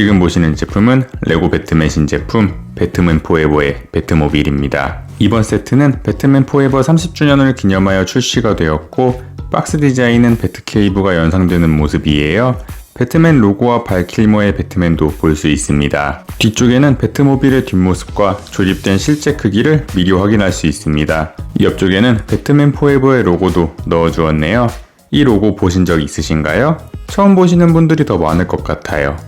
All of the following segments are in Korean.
지금 보시는 제품은 레고 배트맨 신제품 배트맨 포에버의 배트모빌입니다. 이번 세트는 배트맨 포에버 30주년을 기념하여 출시가 되었고 박스 디자인은 배트케이브가 연상되는 모습이에요. 배트맨 로고와 발킬머의 배트맨도 볼 수 있습니다. 뒤쪽에는 배트모빌의 뒷모습과 조립된 실제 크기를 미리 확인할 수 있습니다. 옆쪽에는 배트맨 포에버의 로고도 넣어주었네요. 이 로고 보신 적 있으신가요? 처음 보시는 분들이 더 많을 것 같아요.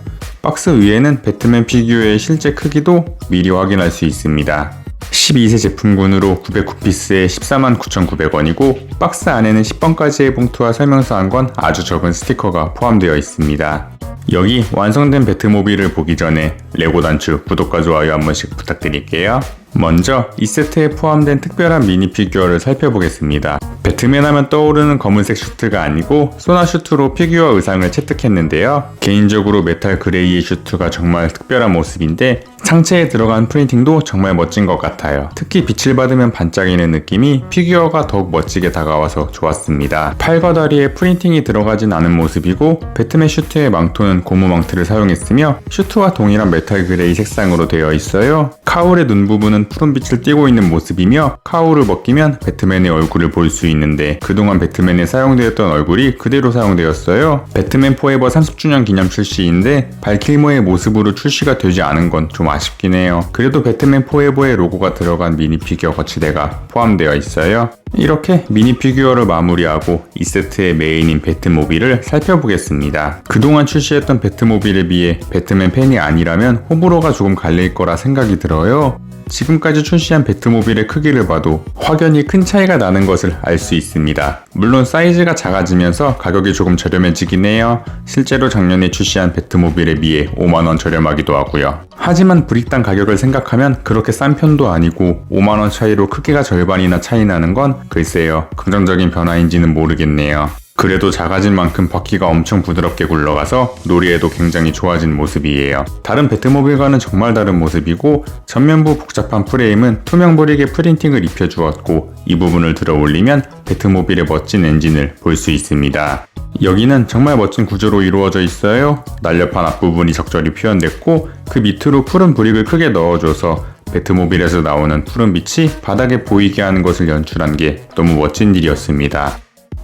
박스 위에는 배트맨 피규어의 실제 크기도 미리 확인할 수 있습니다. 12세 제품군으로 909피스에 149,900원이고 박스 안에는 10번까지의 봉투와 설명서 한권 아주 적은 스티커가 포함되어 있습니다. 여기 완성된 배트모빌을 보기 전에 레고 단추 구독과 좋아요 한 번씩 부탁드릴게요. 먼저 이 세트에 포함된 특별한 미니 피규어를 살펴보겠습니다. 배트맨 하면 떠오르는 검은색 슈트가 아니고 소나 슈트로 피규어 의상을 채택했는데요. 개인적으로 메탈 그레이의 슈트가 정말 특별한 모습인데 상체에 들어간 프린팅도 정말 멋진 것 같아요. 특히 빛을 받으면 반짝이는 느낌이 피규어가 더욱 멋지게 다가와서 좋았습니다. 팔과 다리에 프린팅이 들어가진 않은 모습이고 배트맨 슈트의 망토는 고무 망토를 사용했으며 슈트와 동일한 메탈 그레이 색상으로 되어 있어요. 카울의 눈 부분은 푸른 빛을 띠고 있는 모습이며 카울을 벗기면 배트맨의 얼굴을 볼 수 있는데 그동안 배트맨에 사용되었던 얼굴이 그대로 사용되었어요. 배트맨 포에버 30주년 기념 출시인데 발킬모의 모습으로 출시가 되지 않은 건좀 아쉽긴 해요. 그래도 배트맨 포에버의 로고가 들어간 미니 피규어 거치대가 포함되어 있어요. 이렇게 미니 피규어를 마무리하고 이 세트의 메인인 배트모빌을 살펴보겠습니다. 그동안 출시했던 배트모빌에 비해 배트맨 팬이 아니라면 호불호가 조금 갈릴 거라 생각이 들어요. 지금까지 출시한 배트모빌의 크기를 봐도 확연히 큰 차이가 나는 것을 알 수 있습니다. 물론 사이즈가 작아지면서 가격이 조금 저렴해지긴 해요. 실제로 작년에 출시한 배트모빌에 비해 5만원 저렴하기도 하고요. 하지만 브릭당 가격을 생각하면 그렇게 싼 편도 아니고 5만원 차이로 크기가 절반이나 차이 나는 건 글쎄요. 긍정적인 변화인지는 모르겠네요. 그래도 작아진 만큼 바퀴가 엄청 부드럽게 굴러가서 놀이에도 굉장히 좋아진 모습이에요. 다른 배트모빌과는 정말 다른 모습이고 전면부 복잡한 프레임은 투명 브릭에 프린팅을 입혀주었고 이 부분을 들어 올리면 배트모빌의 멋진 엔진을 볼 수 있습니다. 여기는 정말 멋진 구조로 이루어져 있어요. 날렵한 앞부분이 적절히 표현됐고 그 밑으로 푸른 브릭을 크게 넣어줘서 배트모빌에서 나오는 푸른 빛이 바닥에 보이게 하는 것을 연출한 게 너무 멋진 일이었습니다.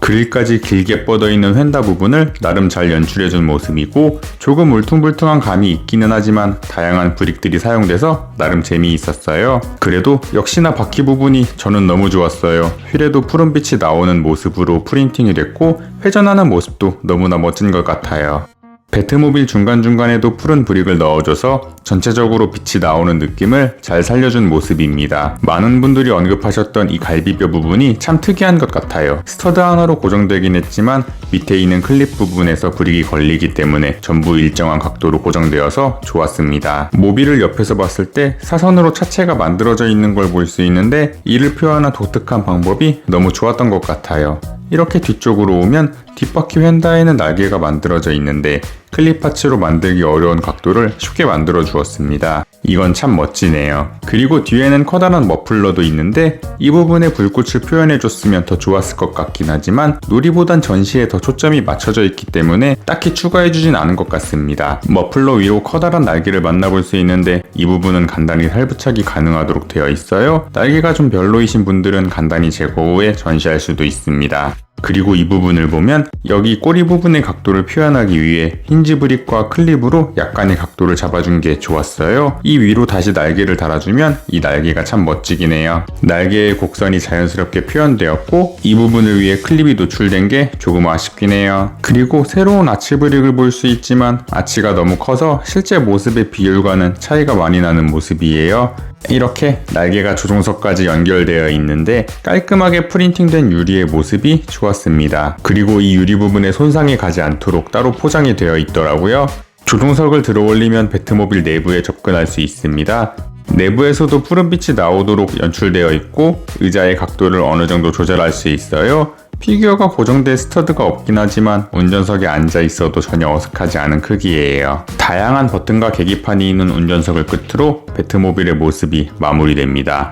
그릴까지 길게 뻗어 있는 휀다 부분을 나름 잘 연출해준 모습이고 조금 울퉁불퉁한 감이 있기는 하지만 다양한 브릭들이 사용돼서 나름 재미있었어요. 그래도 역시나 바퀴 부분이 저는 너무 좋았어요. 휠에도 푸른빛이 나오는 모습으로 프린팅이 됐고 회전하는 모습도 너무나 멋진 것 같아요. 배트모빌 중간중간에도 푸른 브릭을 넣어줘서 전체적으로 빛이 나오는 느낌을 잘 살려준 모습입니다. 많은 분들이 언급하셨던 이 갈비뼈 부분이 참 특이한 것 같아요. 스터드 하나로 고정되긴 했지만 밑에 있는 클립 부분에서 브릭이 걸리기 때문에 전부 일정한 각도로 고정되어서 좋았습니다. 모빌을 옆에서 봤을 때 사선으로 차체가 만들어져 있는 걸 볼 수 있는데 이를 표현한 독특한 방법이 너무 좋았던 것 같아요. 이렇게 뒤쪽으로 오면 뒷바퀴 휀다에는 날개가 만들어져 있는데 클립 파츠로 만들기 어려운 각도를 쉽게 만들어 주었습니다. 이건 참 멋지네요. 그리고 뒤에는 커다란 머플러도 있는데 이 부분에 불꽃을 표현해 줬으면 더 좋았을 것 같긴 하지만 놀이보단 전시에 더 초점이 맞춰져 있기 때문에 딱히 추가해 주진 않은 것 같습니다. 머플러 위로 커다란 날개를 만나볼 수 있는데 이 부분은 간단히 살부착이 가능하도록 되어 있어요. 날개가 좀 별로이신 분들은 간단히 제거 후에 전시할 수도 있습니다. 그리고 이 부분을 보면 여기 꼬리 부분의 각도를 표현하기 위해 힌지 브릭과 클립으로 약간의 각도를 잡아준 게 좋았어요. 이 위로 다시 날개를 달아주면 이 날개가 참 멋지긴 해요. 날개의 곡선이 자연스럽게 표현되었고 이 부분을 위해 클립이 노출된 게 조금 아쉽긴 해요. 그리고 새로운 아치 브릭을 볼 수 있지만 아치가 너무 커서 실제 모습의 비율과는 차이가 많이 나는 모습이에요. 이렇게 날개가 조종석까지 연결되어 있는데 깔끔하게 프린팅된 유리의 모습이 좋았습니다. 그리고 이 유리 부분에 손상이 가지 않도록 따로 포장이 되어 있더라고요. 조종석을 들어 올리면 배트모빌 내부에 접근할 수 있습니다. 내부에서도 푸른빛이 나오도록 연출되어 있고 의자의 각도를 어느 정도 조절할 수 있어요. 피규어가 고정된 스터드가 없긴 하지만 운전석에 앉아 있어도 전혀 어색하지 않은 크기예요. 다양한 버튼과 계기판이 있는 운전석을 끝으로 배트모빌의 모습이 마무리됩니다.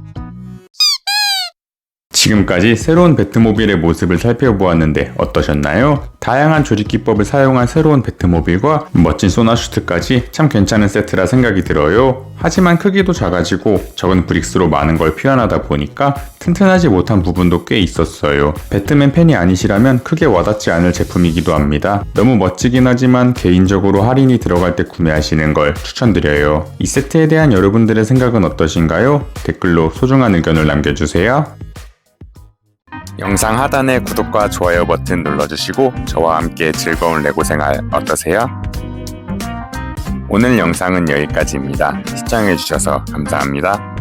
지금까지 새로운 배트모빌의 모습을 살펴보았는데 어떠셨나요? 다양한 조립 기법을 사용한 새로운 배트모빌과 멋진 소나슈트까지 참 괜찮은 세트라 생각이 들어요. 하지만 크기도 작아지고 적은 브릭스로 많은 걸 표현하다 보니까 튼튼하지 못한 부분도 꽤 있었어요. 배트맨 팬이 아니시라면 크게 와닿지 않을 제품이기도 합니다. 너무 멋지긴 하지만 개인적으로 할인이 들어갈 때 구매하시는 걸 추천드려요. 이 세트에 대한 여러분들의 생각은 어떠신가요? 댓글로 소중한 의견을 남겨주세요. 영상 하단의 구독과 좋아요 버튼 눌러주시고 저와 함께 즐거운 레고 생활 어떠세요? 오늘 영상은 여기까지입니다. 시청해주셔서 감사합니다.